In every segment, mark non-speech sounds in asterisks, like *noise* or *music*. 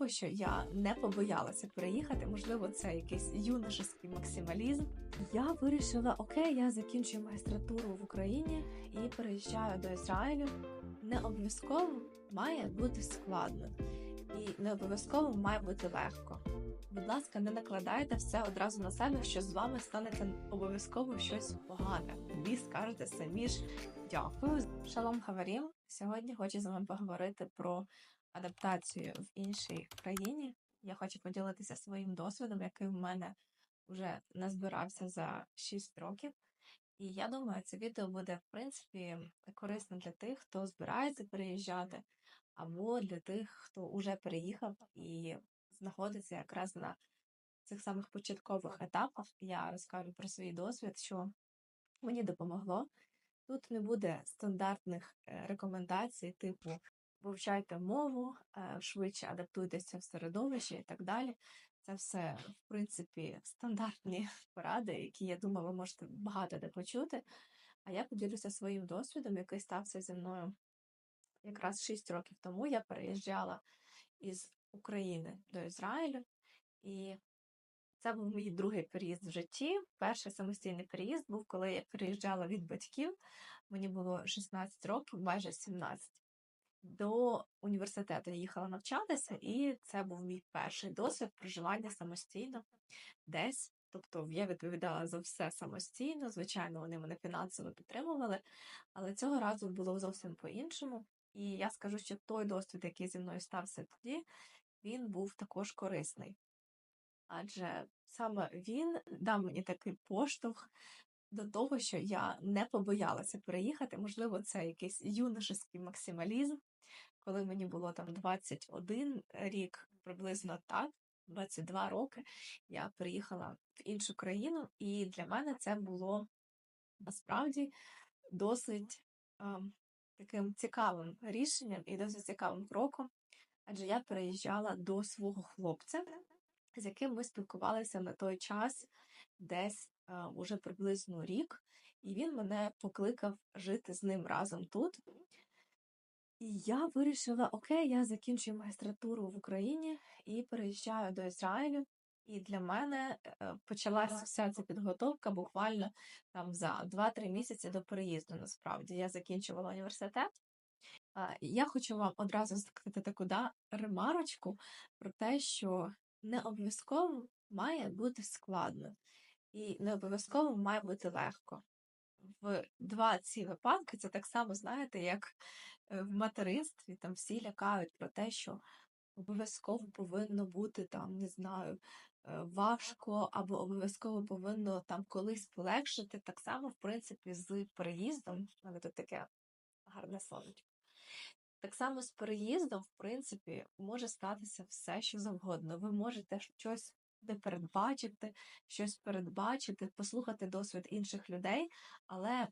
того, що я не побоялася переїхати, можливо, це якийсь юношеський максималізм. Я вирішила, окей, я закінчую магістратуру в Україні і переїжджаю до Ізраїлю. Не обов'язково має бути складно, і не обов'язково має бути легко. Будь ласка, не накладайте все одразу на себе, що з вами станеться обов'язково щось погане. Ви скажете самі ж дякую. Шалом хаварім. Сьогодні хочу з вами поговорити про адаптацію в іншій країні. Я хочу поділитися своїм досвідом, який в мене вже назбирався за 6 років. І я думаю, це відео буде, в принципі, корисно для тих, хто збирається переїжджати, або для тих, хто вже переїхав і знаходиться якраз на цих самих початкових етапах. Я розкажу про свій досвід, що мені допомогло. Тут не буде стандартних е, рекомендацій, типу вивчайте мову, е, швидше адаптуйтеся в середовище і так далі. Це все, в принципі, стандартні *laughs* поради, які, я думаю, ви можете багато де почути. А я поділюся своїм досвідом, який стався зі мною якраз 6 років тому. Я переїжджала із України до Ізраїлю, і це був мій другий переїзд в житті. Перший самостійний переїзд був, коли я переїжджала від батьків. Мені було 16 років, майже 17. До університету я їхала навчатися, і це був мій перший досвід проживання самостійно десь. Тобто я відповідала за все самостійно. Звичайно, вони мене фінансово підтримували, але цього разу було зовсім по-іншому. І я скажу, що той досвід, який зі мною стався тоді, він був також корисний. Адже саме він дав мені такий поштовх до того, що я не побоялася переїхати. Можливо, це якийсь юношеський максималізм, коли мені було там 21 рік, приблизно так, 22 роки, я приїхала в іншу країну, і для мене це було насправді досить е, таким цікавим рішенням і досить цікавим кроком, адже я переїжджала до свого хлопця, з яким ми спілкувалися на той час десь е, уже приблизно рік, і він мене покликав жити з ним разом тут. І я вирішила, окей, я закінчую магістратуру в Україні і переїжджаю до Ізраїлю. І для мене почалася вся ця підготовка буквально там за 2-3 місяці до переїзду. Насправді я закінчувала університет. Я хочу вам одразу сказати таку да, ремарочку про те, що не обов'язково має бути складно, і не обов'язково має бути легко. В два ці випадки це так само, знаєте, як в материнстві там всі лякають про те, що обов'язково повинно бути там, не знаю, е, важко, або обов'язково повинно там колись полегшити. Так само, в принципі, з переїздом, мене тут таке гарне сонечко. Так само з переїздом, в принципі, може статися все, що завгодно. Ви можете щось не передбачити, щось передбачити, послухати досвід інших людей, але,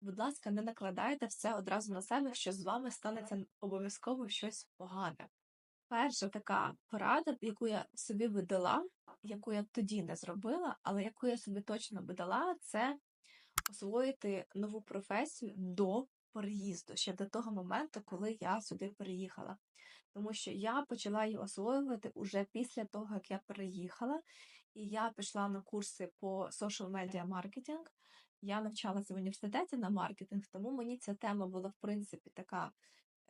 будь ласка, не накладайте все одразу на себе, що з вами станеться обов'язково щось погане. Перша така порада, яку я собі видала, яку я тоді не зробила, але яку я собі точно видала, це освоїти нову професію до переїзду, ще до того моменту, коли я сюди переїхала. Тому що я почала її освоювати уже після того, як я переїхала, і я пішла на курси по social media маркетинг. Я навчалася в університеті на маркетинг, тому мені ця тема була, в принципі, така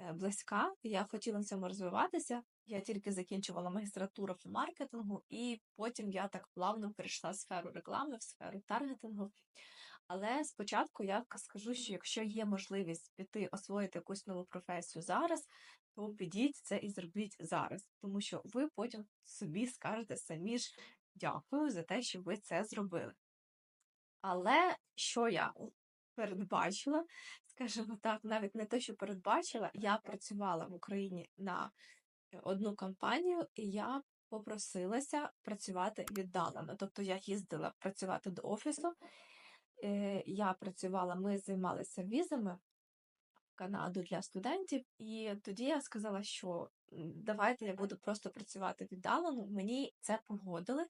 Е, близька, я хотіла в цьому розвиватися. Я тільки закінчувала магістратуру в маркетингу, і потім я так плавно перейшла в сферу реклами, в сферу таргетингу. Але спочатку я скажу, що якщо є можливість піти освоїти якусь нову професію зараз, то підіть це і зробіть зараз, тому що ви потім собі скажете самі ж дякую за те, що ви це зробили. Але що я передбачила, скажімо так, навіть не те, що передбачила, я працювала в Україні на одну компанію, і я попросилася працювати віддалено. Тобто я їздила працювати до офісу, е, я працювала, ми займалися візами в Канаду для студентів, і тоді я сказала, що давайте я буду просто працювати віддалено. Мені це погодили,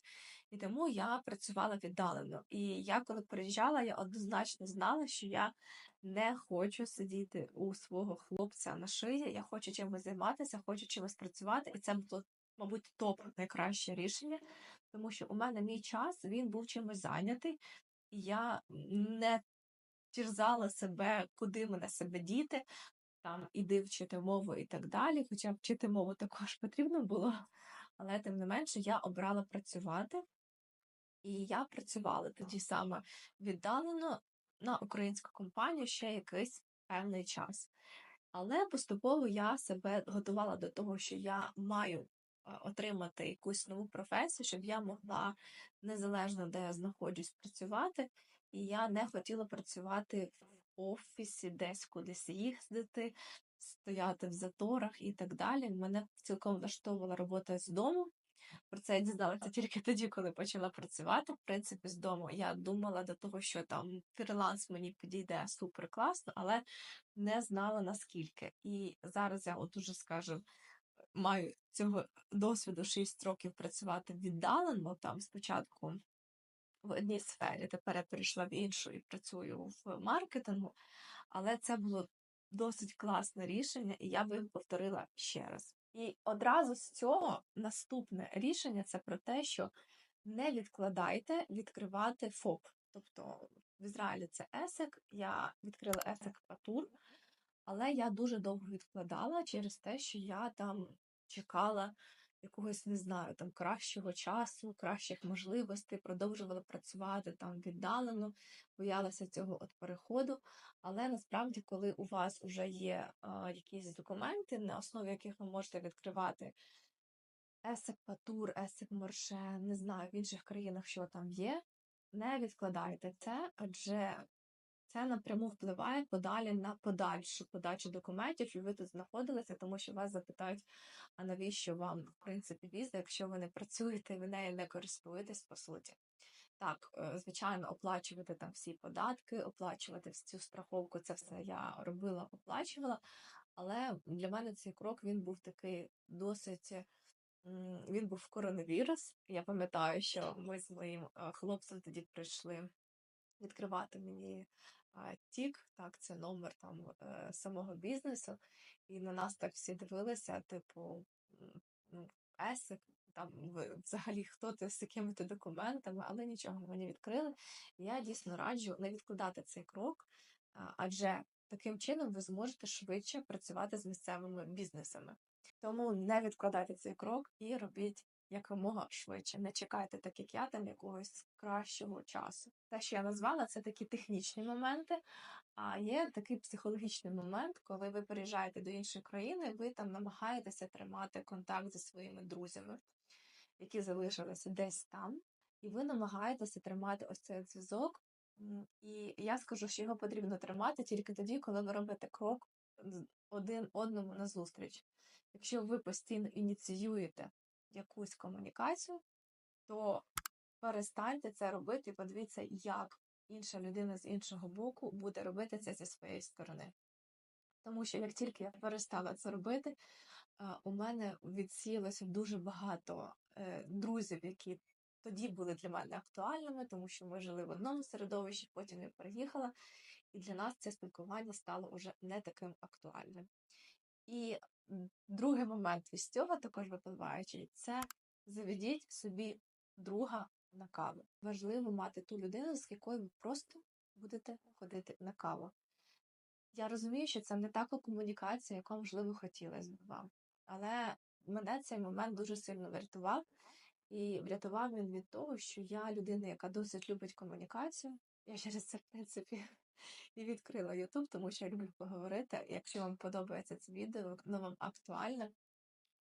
і тому я працювала віддалено. І я, коли приїжджала, я однозначно знала, що я не хочу сидіти у свого хлопця на шиї. Я хочу чимось займатися, хочу чимось працювати, і це було мабуть, топ найкраще рішення, тому що у мене мій час він був чимось зайнятий, і я не терзала себе, куди мене себе діти, там іди вчити мову і так далі. Хоча вчити мову також потрібно було, але тим не менше я обрала працювати. І я працювала тоді саме віддалено на українську компанію ще якийсь певний час. Але поступово я себе готувала до того, що я маю е, отримати якусь нову професію, щоб я могла незалежно де я знаходжусь працювати. І я не хотіла працювати в офісі, десь кудись їздити, стояти в заторах і так далі. Мене цілком влаштовувала робота з дому. Про це я дізналася тільки тоді, коли почала працювати. В принципі, з дому я думала до того, що там фріланс мені підійде супер класно, але не знала наскільки. І зараз я от уже скажу, маю цього досвіду 6 років працювати віддалено там спочатку в одній сфері, тепер я перейшла в іншу і працюю в маркетингу, але це було досить класне рішення, і я би його повторила ще раз. І одразу з цього наступне рішення це про те, що не відкладайте відкривати ФОП. Тобто в Ізраїлі це Есек, я відкрила Есек Патур, але я дуже довго відкладала через те, що я там чекала якогось, не знаю, там кращого часу, кращих можливостей, продовжувала працювати там віддалено, боялася цього от переходу. Але насправді, коли у вас вже є а, якісь документи, на основі яких ви можете відкривати есек Патур, есек Морше, не знаю, в інших країнах, що там є, не відкладайте це, адже це напряму впливає подалі на подальшу подачу документів, і ви тут знаходилися, тому що вас запитають, а навіщо вам, в принципі, віза, якщо ви не працюєте, ви нею не користуєтесь, по суті. Так, е, звичайно, оплачувати там всі податки, оплачувати всю страховку, це все я робила, оплачувала. Але для мене цей крок він був такий досить. Він був коронавірус. Я пам'ятаю, що ми з моїм е, хлопцем тоді прийшли відкривати мені Тік, так, це номер там е, самого бізнесу, і на нас так всі дивилися, типу, ну, Есик, там взагалі хто ти з якими-то документами, але нічого мені відкрили. Я дійсно раджу не відкладати цей крок, адже таким чином ви зможете швидше працювати з місцевими бізнесами. Тому не відкладайте цей крок і робіть якомога швидше. Не чекайте, так як я там якогось кращого часу. Те, що я назвала, це такі технічні моменти. А є такий психологічний момент, коли ви переїжджаєте до іншої країни, ви там намагаєтеся тримати контакт зі своїми друзями, які залишилися десь там, і ви намагаєтеся тримати ось цей зв'язок. І я скажу, що його потрібно тримати тільки тоді, коли ви робите крок один одному на зустріч. Якщо ви постійно ініціюєте якусь комунікацію, то перестаньте це робити і подивіться, як інша людина з іншого боку буде робити це зі своєї сторони. Тому що як тільки я перестала це робити, у мене відсіялося дуже багато е, друзів, які тоді були для мене актуальними, тому що ми жили в одному середовищі, потім я переїхала, і для нас це спілкування стало вже не таким актуальним. І другий момент із цього також випливаючий, це заведіть собі друга на каву. Важливо мати ту людину, з якою ви просто будете ходити на каву. Я розумію, що це не така комунікація, яка, можливо, хотілося б вам. Але мене цей момент дуже сильно врятував. І врятував він від того, що я людина, яка досить любить комунікацію. Я через це, в принципі, і відкрила YouTube, тому що я люблю поговорити. Якщо вам подобається це відео, воно вам актуальне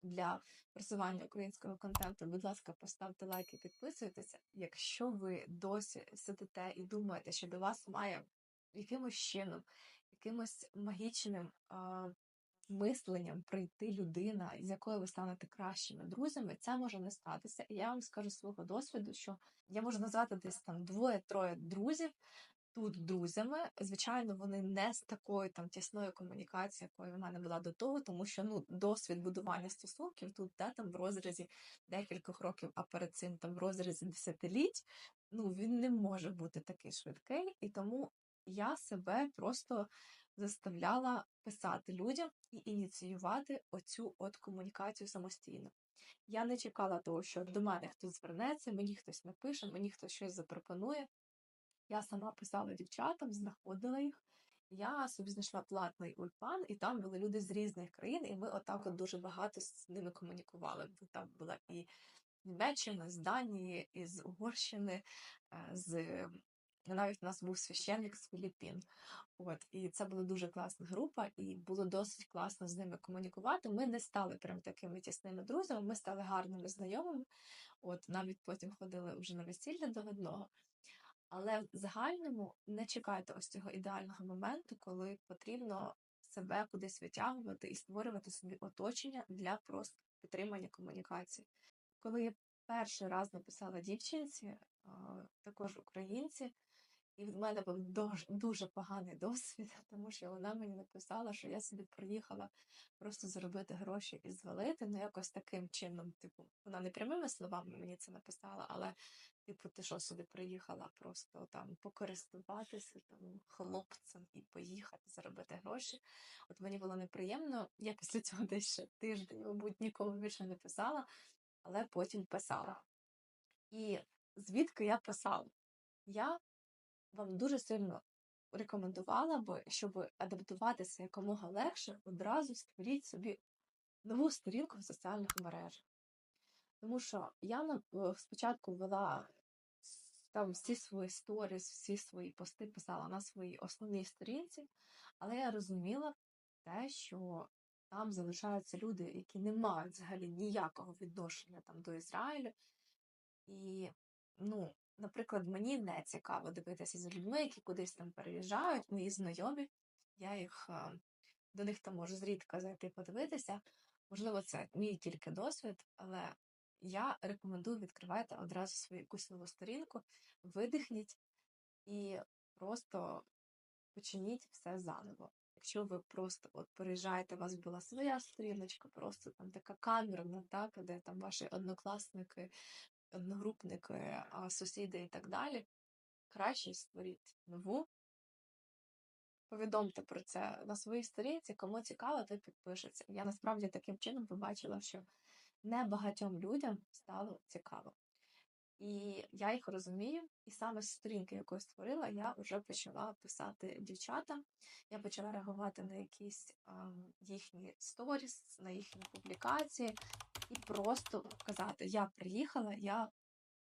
для просування українського контенту, будь ласка, поставте лайк і підписуйтеся. Якщо ви досі сидите і думаєте, що до вас має якимось чином, якимось магічним а, мисленням прийти людина, з якою ви станете кращими друзями, це може не статися. І я вам скажу свого досвіду, що я можу назвати десь там двоє-троє друзів, тут друзями. Звичайно, вони не з такою там тісною комунікацією, якою в мене була до того, тому що ну досвід будування стосунків тут да, там в розрізі декількох років, а перед цим там в розрізі десятиліть. Ну він не може бути такий швидкий, і тому я себе просто заставляла писати людям і ініціювати оцю от комунікацію самостійно. Я не чекала того, що до мене хтось звернеться, мені хтось напише, мені хтось щось запропонує. Я сама писала дівчатам, знаходила їх. Я собі знайшла платний ульпан, і там були люди з різних країн, і ми отак от дуже багато з ними комунікували. Бо там була і Німеччина, з Данії, із Угорщини, е, з навіть у нас був священник з Філіппін. От, і це була дуже класна група, і було досить класно з ними комунікувати. Ми не стали прям такими тісними друзями, ми стали гарними знайомими. От навіть потім ходили вже на весілля до одного. Але в загальному не чекайте ось цього ідеального моменту, коли потрібно себе кудись витягувати і створювати собі оточення для просто підтримання комунікації. Коли я перший раз написала дівчинці, також українці, і в мене був дуже, поганий *laughs* досвід, тому що вона мені написала, що я собі приїхала просто заробити гроші і звалити, ну якось таким чином, типу, вона не прямими словами мені це написала, але типу, ти що собі приїхала просто там покористуватися там хлопцем і поїхати заробити гроші. От мені було неприємно. Я після цього десь ще тиждень, мабуть, нікому більше не писала, але потім писала. І звідки я писала? Я вам дуже сильно рекомендувала би, щоб адаптуватися якомога легше, одразу створіть собі нову сторінку в соціальних мережах. Тому що я е, спочатку вела там всі свої сторіс, всі свої пости писала на своїй основній сторінці, але я розуміла те, що там залишаються люди, які не мають взагалі ніякого відношення там до Ізраїлю. І, ну, наприклад, мені не цікаво дивитися за людьми, які кудись там переїжджають, мої знайомі. Я їх е, до них там можу зрідка зайти подивитися. Можливо, це мій тільки досвід, але я рекомендую відкривайте одразу свою якусь нову сторінку, видихніть і просто починіть все заново. Якщо ви просто от переїжджаєте, у вас була своя сторіночка, просто там така камерна, так, де там ваші однокласники, одногрупники, сусіди і так далі, краще створіть нову. Повідомте про це на своїй сторінці, кому цікаво, той підпишеться. Я насправді таким чином побачила, що небагатьом людям стало цікаво. І я їх розумію, і саме з сторінки, яку я створила, я вже почала писати дівчатам. Я почала реагувати на якісь а, їхні сторіс, на їхні публікації, і просто казати: Я приїхала, я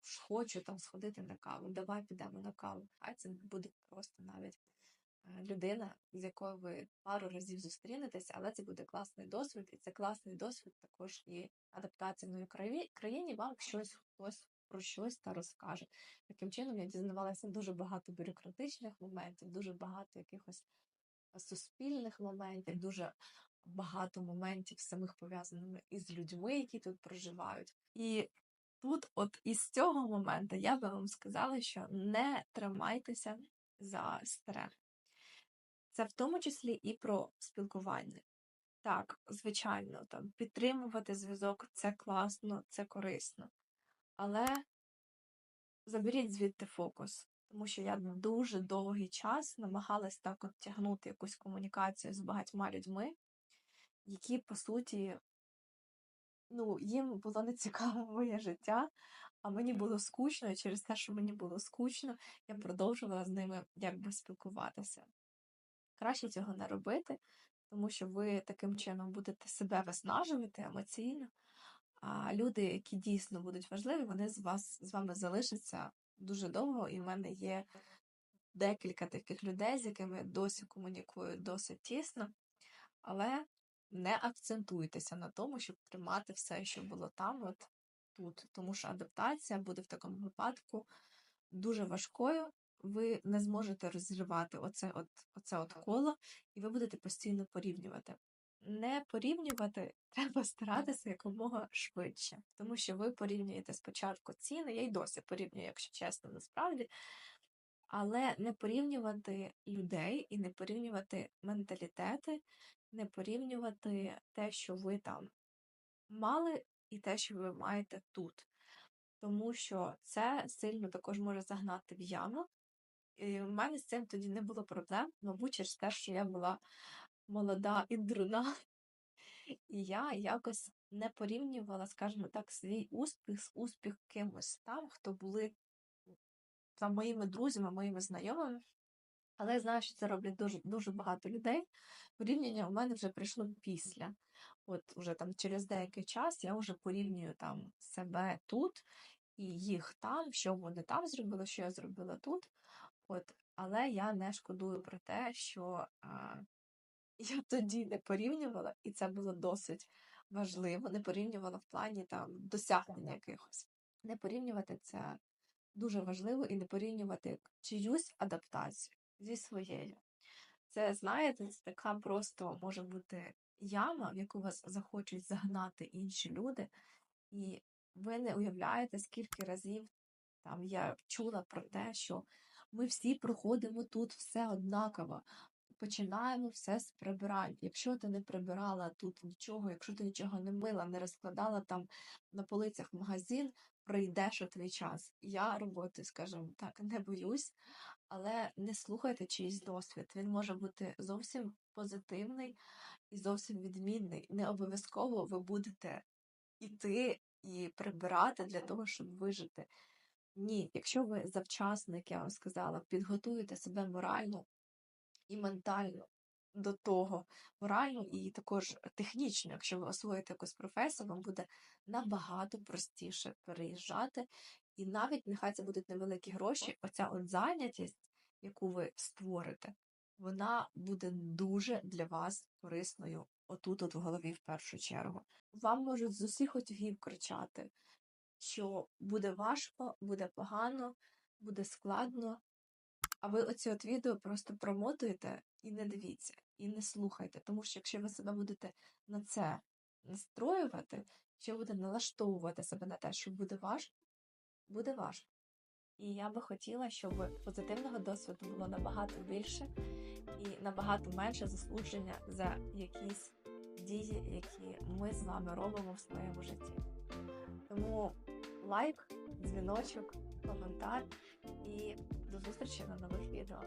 ж хочу там сходити на каву, давай підемо на каву. А це буде просто навіть людина, з якою ви пару разів зустрінетеся, але це буде класний досвід, і це класний досвід також і адаптації в новій країні. Вам щось хтось про щось та розкаже. Таким чином я дізнавалася дуже багато бюрократичних моментів, дуже багато якихось суспільних моментів, дуже багато моментів самих пов'язаних із людьми, які тут проживають. І тут, от із цього моменту, я би вам сказала, що не тримайтеся за старе. Це в тому числі і про спілкування. Так, звичайно, там підтримувати зв'язок це класно, це корисно. Але заберіть звідти фокус, тому що я дуже довгий час намагалась так от тягнути якусь комунікацію з багатьма людьми, які, по суті, ну, їм було не цікаве моє життя, а мені було скучно, і через те, що мені було скучно, я продовжувала з ними якби спілкуватися. Краще цього не робити, тому що ви таким чином будете себе виснажувати емоційно, а люди, які дійсно будуть важливі, вони з вас з вами залишаться дуже довго, і в мене є декілька таких людей, з якими досі комунікую досить тісно, але не акцентуйтеся на тому, щоб тримати все, що було там, от тут, тому що адаптація буде в такому випадку дуже важкою. Ви не зможете розірвати оце от, оце от коло, і ви будете постійно порівнювати. Не порівнювати *laughs* треба старатися якомога швидше, тому що ви порівнюєте спочатку ціни, я й досі порівнюю, якщо чесно, насправді, але не порівнювати людей і не порівнювати менталітети, не порівнювати те, що ви там мали, і те, що ви маєте тут. Тому що це сильно також може загнати в яму. І в мене з цим тоді не було проблем, мабуть, через те, що я була молода і друна. І я якось не порівнювала, скажімо так, свій успіх з успіх кимось там, хто були там моїми друзями, моїми знайомими. Але я знаю, що це роблять дуже дуже багато людей. Порівняння у мене вже прийшло після. От уже там через деякий час я вже порівнюю там себе тут і їх там, що вони там зробили, що я зробила тут. От, але я не шкодую про те, що а, *laughs* я тоді не порівнювала, і це було досить важливо. Не порівнювала в плані там досягнення якихось. Не порівнювати це дуже важливо і не порівнювати чиюсь адаптацію зі своєю. Це, знаєте, це така просто може бути яма, в яку вас захочуть загнати інші люди, і ви не уявляєте, скільки разів там я чула про те, що ми всі проходимо тут все однаково. Починаємо все з прибирань. Якщо ти не прибирала тут нічого, якщо ти нічого не мила, не розкладала там на полицях магазин, пройдеш у твій час. Я роботи, скажімо так, не боюсь, але не слухайте чийсь досвід. Він може бути зовсім позитивний і зовсім відмінний. Не обов'язково ви будете іти і прибирати для того, щоб вижити. Ні, якщо ви завчасно, як я вам сказала, підготуєте себе морально і ментально до того, морально і також технічно, якщо ви освоїте якусь професію, вам буде набагато простіше переїжджати. І навіть нехай це будуть невеликі гроші, оця от зайнятість, яку ви створите, вона буде дуже для вас корисною отут, от в голові, в першу чергу. Вам можуть з усіх отягів кричати, що буде важко, буде погано, буде складно. А ви оці от відео просто промотуєте і не дивіться, і не слухайте. Тому що якщо ви себе будете на це настроювати, якщо будете налаштовувати себе на те, що буде важко, буде важко. І я би хотіла, щоб позитивного досвіду було набагато більше і набагато менше заслуження за якісь дії, які ми з вами робимо в своєму житті. Тому лайк, дзвіночок, коментар і до зустрічі на нових відео.